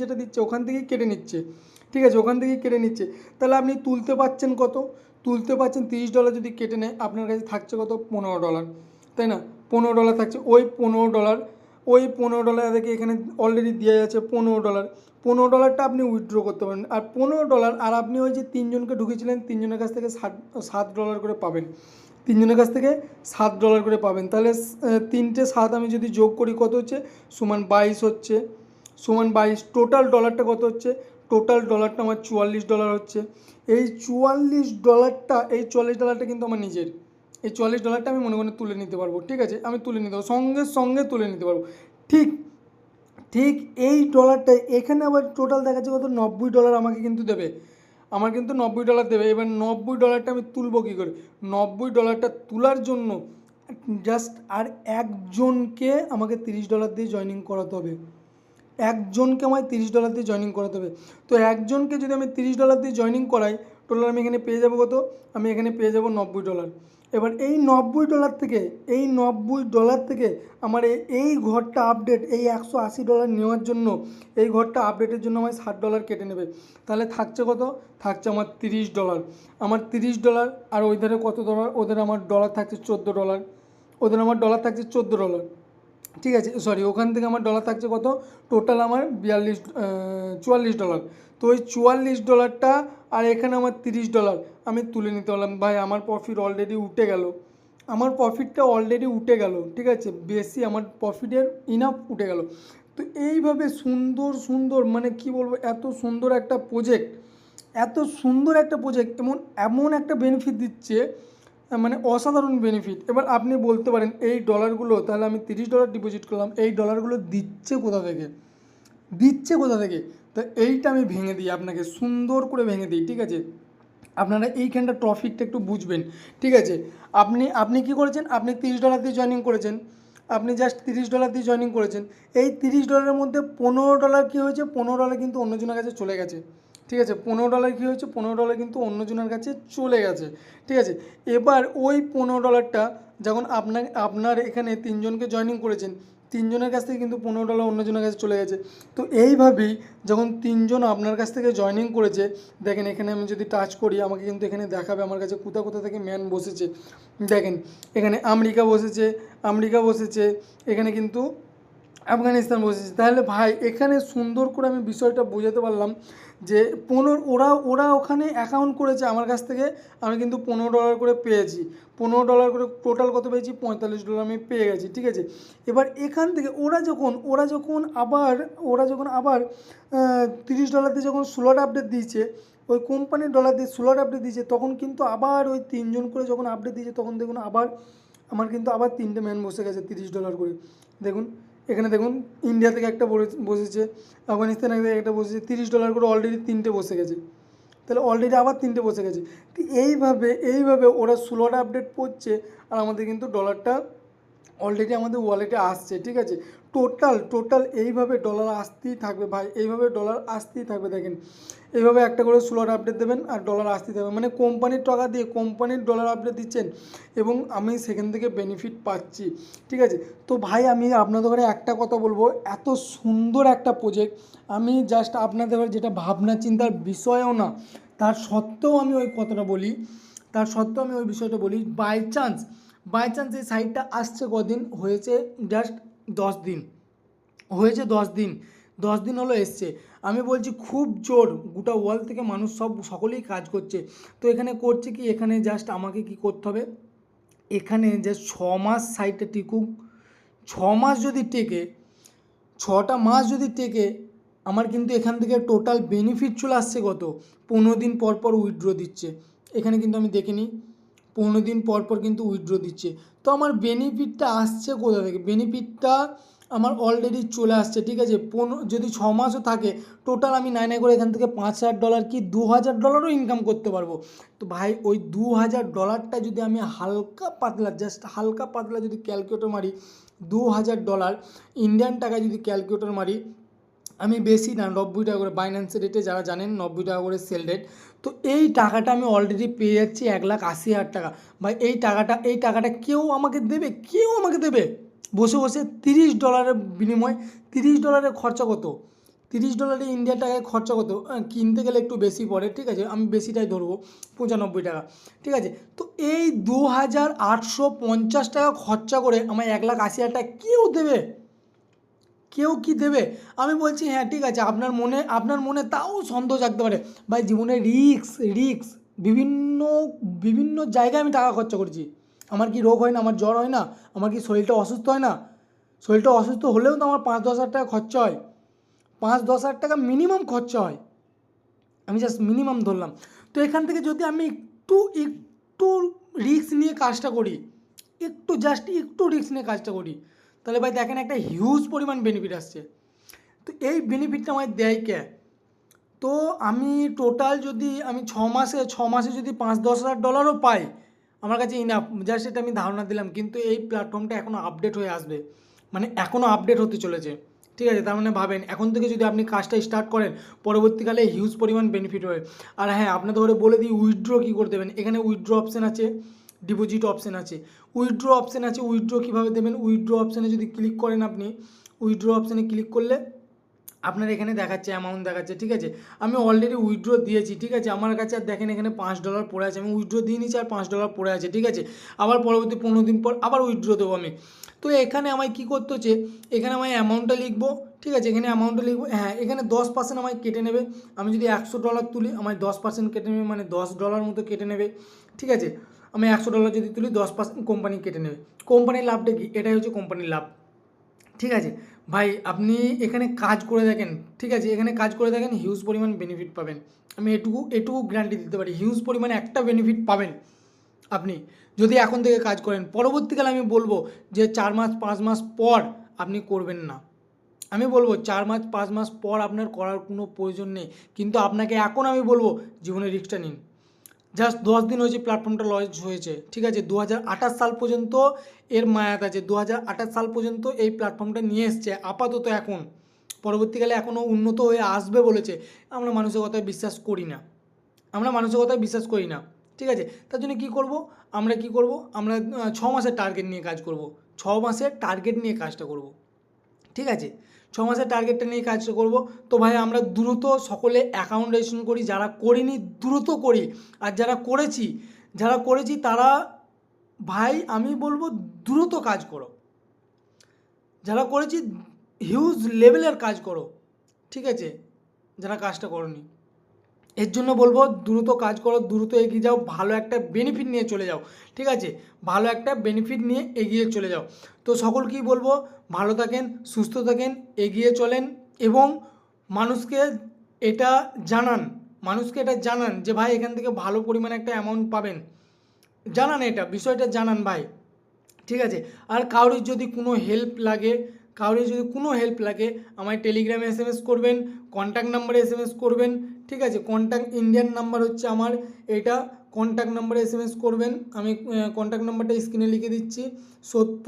যেটা দিচ্ছে ওখান থেকেই কেটে নিচ্ছে। ঠিক আছে, ওখান থেকেই কেটে নিচ্ছে। তাহলে আপনি তুলতে পারছেন কত? তুলতে পারছেন তিরিশ ডলার যদি কেটে নেয়, আপনার কাছে থাকছে কত? পনেরো ডলার। তাই না? পনেরো ডলার থাকছে। ওই পনেরো ডলার, ওই পনেরো ডলার থেকে এখানে অলরেডি দেওয়া যাচ্ছে পনেরো ডলার। পনেরো ডলারটা আপনি উইথড্র করতে পারেন। আর পনেরো ডলার, আর আপনি ওই যে তিনজনকে ঢুকেছিলেন, তিনজনের কাছ থেকে ষাট সাত ডলার করে পাবেন। তিনজনের কাছ থেকে সাত ডলার করে পাবেন। তাহলে তিনটে সাত আমি যদি যোগ করি, কত হচ্ছে? সমান বাইশ হচ্ছে। সমান বাইশ টোটাল ডলারটা কত হচ্ছে? টোটাল ডলারটা আমার চুয়াল্লিশ ডলার হচ্ছে। এই চুয়াল্লিশ ডলারটা এই চুয়াল্লিশ ডলারটা কিন্তু আমার নিজের। এই চুয়াল্লিশ ডলারটা আমি মনে মনে তুলে নিতে পারব, ঠিক আছে? আমি তুলে নিতে পারব, সঙ্গে সঙ্গে তুলে নিতে পারব। ঠিক ঠিক এই ডলারটা এখানে আবার টোটাল দেখা দেখাচ্ছে কত? নব্বই ডলার আমাকে কিন্তু দেবে। আমার কিন্তু নব্বই ডলার দেবে। এবার নব্বই ডলারটা আমি তুলবো কী করে? নব্বই ডলারটা তোলার জন্য জাস্ট আর একজনকে আমাকে তিরিশ ডলার দিয়ে জয়েনিং করাতে হবে। একজনকে আমায় তিরিশ ডলার দিয়ে জয়েনিং করাতে হবে। তো একজনকে যদি আমি তিরিশ ডলার দিয়ে জয়েনিং করাই টোটাল আমি এখানে পেয়ে যাব কত? আমি এখানে পেয়ে যাব নব্বই ডলার এবার এই নব্বই ডলার থেকে, এই নব্বই ডলার থেকে আমার এই ঘরটা আপডেট এই একশো আশি ডলার নেওয়ার জন্য, এই ঘরটা আপডেটের জন্য আমার ষাট ডলার কেটে নেবে। তাহলে থাকছে কত? থাকছে আমার তিরিশ ডলার আমার তিরিশ ডলার আর ওই ধারে কত ডলার ওদের আমার ডলার থাকছে চোদ্দ ডলার ওদের আমার ডলার থাকছে চোদ্দ ডলার ঠিক আছে সরি ওখান থেকে আমার ডলার থাকছে কত? টোটাল আমার বিয়াল্লিশ চুয়াল্লিশ ডলার তো ওই চুয়াল্লিশ ডলারটা আর এখানে আমার তিরিশ ডলার আমি তুলে নিতে পারলাম। ভাই, আমার প্রফিট অলরেডি উঠে গেল। আমার প্রফিটটা অলরেডি উঠে গেল, ঠিক আছে? বেশি আমার প্রফিটের ইনাফ উঠে গেল। তো এইভাবে সুন্দর সুন্দর মানে কি বলব, এত সুন্দর একটা প্রজেক্ট এত সুন্দর একটা প্রজেক্ট এমন এমন একটা বেনিফিট দিচ্ছে মানে অসাধারণ বেনিফিট এবার আপনি বলতে পারেন, এই ডলারগুলো তাহলে আমি তিরিশ ডলার ডিপোজিট করলাম, এই ডলারগুলো দিচ্ছে কোথা থেকে? দিচ্ছে কোথা থেকে? তো এইটা আমি ভেঙে দিই আপনাকে, সুন্দর করে ভেঙে দিই, ঠিক আছে? আপনারা এইখানটা ট্রফিকটা একটু বুঝবেন, ঠিক আছে? আপনি আপনি কি করেছেন? আপনি তিরিশ ডলার দিয়ে জয়েনিং করেছেন। আপনি জাস্ট তিরিশ ডলার দিয়ে জয়েনিং করেছেন। এই তিরিশ ডলারের মধ্যে পনেরো ডলার কী হয়েছে? পনেরো ডলার কিন্তু অন্যজনের কাছে চলে গেছে। ঠিক আছে, পনেরো ডলার কী হয়েছে? পনেরো ডলার কিন্তু অন্যজনের কাছে চলে গেছে। ঠিক আছে, এবার ওই পনেরো ডলারটা যখন আপনার আপনার এখানে তিনজনকে জয়েনিং করেছেন, তিনজনের কাছ থেকে কিন্তু পনেরো ডলার অন্যজনের কাছে চলে গেছে। তো এইভাবেই যখন তিনজন আপনার কাছ থেকে জয়েনিং করেছে, দেখেন এখানে আমি যদি টাচ করি, আমাকে কিন্তু এখানে দেখাবে, আমার কাছে কোথা কোথা থেকে ম্যান বসেছে। দেখেন, এখানে আমেরিকা বসেছে আমেরিকা বসেছে, এখানে কিন্তু আফগানিস্তান বসেছে তাহলে ভাই, এখানে সুন্দর করে আমি বিষয়টা বোঝাতে পারলাম যে পনেরো, ওরা ওরা ওখানে অ্যাকাউন্ট করেছে আমার কাছ থেকে, আমি কিন্তু পনেরো ডলার করে পেয়েছি। পনেরো ডলার করে টোটাল কত পেয়েছি? পঁয়তাল্লিশ ডলার আমি পেয়ে গেছি, ঠিক আছে? এবার এখান থেকে ওরা যখন ওরা যখন আবার, ওরা যখন আবার তিরিশ ডলার দিয়ে যখন স্লট আপডেট দিয়েছে, ওই কোম্পানির ডলার দিয়ে স্লট আপডেট দিয়েছে, তখন কিন্তু আবার ওই তিনজন করে যখন আপডেট দিয়েছে, তখন দেখুন আবার, আমার কিন্তু আবার তিনটে ম্যান বসে গেছে তিরিশ ডলার করে। দেখুন এখানে দেখুন ইন্ডিয়া থেকে একটা বসে- বসেছে আফগানিস্তান থেকে একটা বসেছে, তিরিশ ডলার করে অলরেডি তিনটে বসে গেছে। তাহলে অলরেডি আবার তিনটে বসে গেছে। এইভাবে এইভাবে ওরা ষোলোটা আপডেট করছে, আর আমাদের কিন্তু ডলারটা অলরেডি আমাদের ওয়ালেটে আসছে, ঠিক আছে? টোটাল টোটাল এইভাবে ডলার আসতেই থাকবে ভাই, এইভাবে ডলার আসতেই থাকবে দেখেন। এইভাবে একটা করে স্লট আপডেট দেবেন আর ডলার আসতেই থাকবে। মানে কোম্পানির টাকা দিয়ে কোম্পানির ডলার আপডেট দিচ্ছেন এবং আমি সেখান থেকে বেনিফিট পাচ্ছি, ঠিক আছে? তো ভাই, আমি আপনাদের ঘরে একটা কথা বলব, এত সুন্দর একটা প্রজেক্ট আমি জাস্ট আপনাদের যেটা ভাবনা চিন্তার বিষয়ও না, তার সত্ত্বেও আমি ওই কথাটা বলি, তার সত্ত্বেও আমি ওই বিষয়টা বলি বাই চান্স বাই চান্স এই সাইটটা আসছে কদিন? হয়েছে জাস্ট দশ দিন। হয়েছে দশ দিন। দশ দিন হলো এসছে। আমি বলছি খুব জোর, গোটা ওয়ার্ল্ড থেকে মানুষ সব, সকলেই কাজ করছে। তো এখানে করছে কি? এখানে জাস্ট আমাকে কি করতে হবে? এখানে যে ছ মাস সাইটটা টিকুক। ছ মাস যদি টেকে, ছটা মাস যদি টেকে, আমার কিন্তু এখান থেকে টোটাল বেনিফিট চলে আসছে কত? পনেরো দিন পর পর উইথড্র দিচ্ছে। এখানে কিন্তু আমি দেখে নিই পনেরো দিন পর পর কিন্তু উইথড্র দিচ্ছে। তো আমার বেনিফিটটা আসছে কোথা থেকে? বেনিফিটটা আমার অলরেডি চলে আসছে, ঠিক আছে? পনেরো, যদি ছ মাসও থাকে টোটাল আমি নাই নাই করে এখান থেকে পাঁচ হাজার ডলার কি দু হাজার ডলারও ইনকাম করতে পারব? তো ভাই, ওই দু হাজার ডলারটা যদি আমি হালকা পাতলা জাস্ট হালকা পাতলা যদি ক্যালকুলেটর মারি, দু হাজার ডলার ইন্ডিয়ান টাকায় যদি ক্যালকুলেটর মারি আমি বেশি না, নব্বই টাকা করে বাইন্যান্সের রেটে যারা জানেন, নব্বই টাকা করে সেল রেট তো এই টাকাটা আমি অলরেডি পেয়ে যাচ্ছি এক লাখ আশি হাজার টাকা। ভাই, এই টাকাটা এই টাকাটা কেউ আমাকে দেবে? কেউ আমাকে দেবে? বসে বসে তিরিশ ডলারের বিনিময়, তিরিশ ডলারের খরচা কত? তিরিশ ডলারে ইন্ডিয়ার টাকায় খরচা কত? কিনতে গেলে একটু বেশি পড়ে, ঠিক আছে? আমি বেশিটাই ধরবো, পঁচানব্বই টাকা, ঠিক আছে? তো এই দু হাজার আটশো পঞ্চাশ টাকা খরচা করে আমার এক লাখ আশি হাজার টাকা কেউ দেবে? কেউ কি দেবে? আমি বলছি হ্যাঁ ঠিক আছে, আপনার মনে আপনার মনে তাও সন্দেহ জাগতে পারে। ভাই, জীবনে রিক্স রিক্স বিভিন্ন বিভিন্ন জায়গায় আমি টাকা খরচা করছি। আমার কি রোগ হয় না, আমার জ্বর হয় না, আমার কি শরীরটা অসুস্থ হয় না? শরীরটা অসুস্থ হলেও তো আমার পাঁচ, দশ হাজার টাকা খরচা হয়। পাঁচ, দশ হাজার টাকা মিনিমাম খরচা হয়। আমি জাস্ট মিনিমাম ধরলাম। তো এখান থেকে যদি আমি একটু একটু রিস্ক নিয়ে কাজটা করি, একটু জাস্ট একটু রিস্ক নিয়ে কাজটা করি তাহলে ভাই দেখেন একটা হিউজ পরিমাণ বেনিফিট আসছে। তো এই বেনিফিটটা আমায় দেয় কে? তো আমি টোটাল যদি আমি ছ মাসে ছ মাসে যদি পাঁচ, দশ হাজার ডলারও পাই, আমার কাছে ইনাফ জাস্ট এটা আমি ধারণা দিলাম, কিন্তু এই প্ল্যাটফর্মটা এখনও আপডেট হয়ে আসবে। মানে এখনও আপডেট হতে চলেছে। ঠিক আছে, তার মানে ভাবেন, এখন থেকে যদি আপনি কাজটা স্টার্ট করেন, পরবর্তীকালে হিউজ পরিমাণ বেনিফিট হয় আর হ্যাঁ আপনাদের ঘরে বলে দিই উইথড্র কী করে দেবেন এখানে উইথড্র অপশান আছে। ডিপোজিট অপশান আছে। উইথড্র অপশান আছে উইথড্র কীভাবে দেবেন? উইথড্র অপশানে যদি ক্লিক করেন আপনি উইথড্র অপশানে ক্লিক করলে আপনার এখানে দেখাচ্ছে অ্যামাউন্ট দেখাচ্ছে, ঠিক আছে? আমি অলরেডি উইথড্র দিয়েছি, ঠিক আছে? আমার কাছে আর দেখেন এখানে পাঁচ ডলার পড়ে আছে, আমি উইথড্র দিয়ে নিচ্ছি আর পাঁচ ডলার পড়ে আছে, ঠিক আছে? আবার পরবর্তী পনেরো দিন পর আবার উইথড্র দেবো আমি। তো এখানে আমায় কী করতে হচ্ছে? এখানে আমায় অ্যামাউন্টটা লিখব ঠিক আছে, এখানে অ্যামাউন্টটা লিখব। হ্যাঁ এখানে দশ পার্সেন্ট আমায় কেটে নেবে। আমি যদি একশো ডলার তুলি, আমায় দশ পার্সেন্ট কেটে নেবে মানে দশ ডলার মতো কেটে নেবে। ঠিক আছে, আমি একশো ডলার যদি তুলি, দশ পার্সেন্ট কোম্পানি কেটে নেবে। কোম্পানির লাভটা কি? এটাই হচ্ছে কোম্পানির লাভ। ঠিক আছে, ভাই, আপনি এখানে কাজ করে দেখেন। ঠিক আছে, এখানে কাজ করে দেখেন হিউজ পরিমাণ বেনিফিট পাবেন। আমি এটুকু এটুকু গ্যারান্টি দিতে পারি হিউজ পরিমাণে একটা বেনিফিট পাবেন আপনি। যদি এখন থেকে কাজ করেন, পরবর্তীকালে আমি বলব যে চার মাস, পাঁচ মাস পর আপনি করবেন না। আমি বলব চার মাস, পাঁচ মাস পর আপনার করার কোনো প্রয়োজন নেই। কিন্তু আপনাকে এখন আমি বলব জীবনে রিক্সটা নিন। জাস্ট দশ দিন হয়েছে প্ল্যাটফর্মটা লঞ্চ হয়েছে, ঠিক আছে? দু হাজার আঠাশ সাল পর্যন্ত এর মায়াত আছে। দু হাজার আঠাশ সাল পর্যন্ত এই প্ল্যাটফর্মটা নিয়ে এসছে, আপাতত এখন। পরবর্তীকালে এখনও উন্নত হয়ে আসবে বলেছে। আমরা মানুষের কথায় বিশ্বাস করি না। আমরা মানুষের কথায় বিশ্বাস করি না, ঠিক আছে? তার জন্য কী করব? আমরা কি করব? আমরা ছ মাসের টার্গেট নিয়ে কাজ করব। ছ মাসের টার্গেট নিয়ে কাজটা করব, ঠিক আছে? ছ মাসের টার্গেটটা নিয়ে কাজ করব। তো ভাই, আমরা দ্রুত সকলে অ্যাকাউন্ট রেজিস্ট্রেশন করি। যারা করিনি, দ্রুত করি। আর যারা করেছি যারা করেছি, তারা, ভাই, আমি বলব দ্রুত কাজ করো। যারা করেছি হিউজ লেভেলের কাজ করো। ঠিক আছে? যারা কাজটা করনি। এর জন্য বলব দ্রুত কাজ করো, দ্রুত এগিয়ে যাও, ভালো একটা বেনিফিট নিয়ে চলে যাও, ঠিক আছে? ভালো একটা বেনিফিট নিয়ে এগিয়ে চলে যাও। তো সকলকেই বলব, ভালো থাকেন, সুস্থ থাকেন, এগিয়ে চলেন এবং মানুষকে এটা জানান, মানুষকে এটা জানান যে, ভাই, এখান থেকে ভালো পরিমাণে একটা অ্যামাউন্ট পাবেন। জানান এটা, বিষয়টা জানান, ভাই, ঠিক আছে? আর কারোর যদি কোনো হেল্প লাগে, কারোর যদি কোনো হেল্প লাগে, আমায় টেলিগ্রামে এস করবেন কন্ট্যাক্ট নাম্বারে এস করবেন ঠিক আছে কন্ট্যাক্ট ইন্ডিয়ান নাম্বার হচ্ছে আমার, এটা কন্ট্যাক্ট নাম্বারে এস এম এস করবেন, আমি কন্ট্যাক্ট নাম্বারটা স্ক্রিনে লিখে দিচ্ছি, সত্য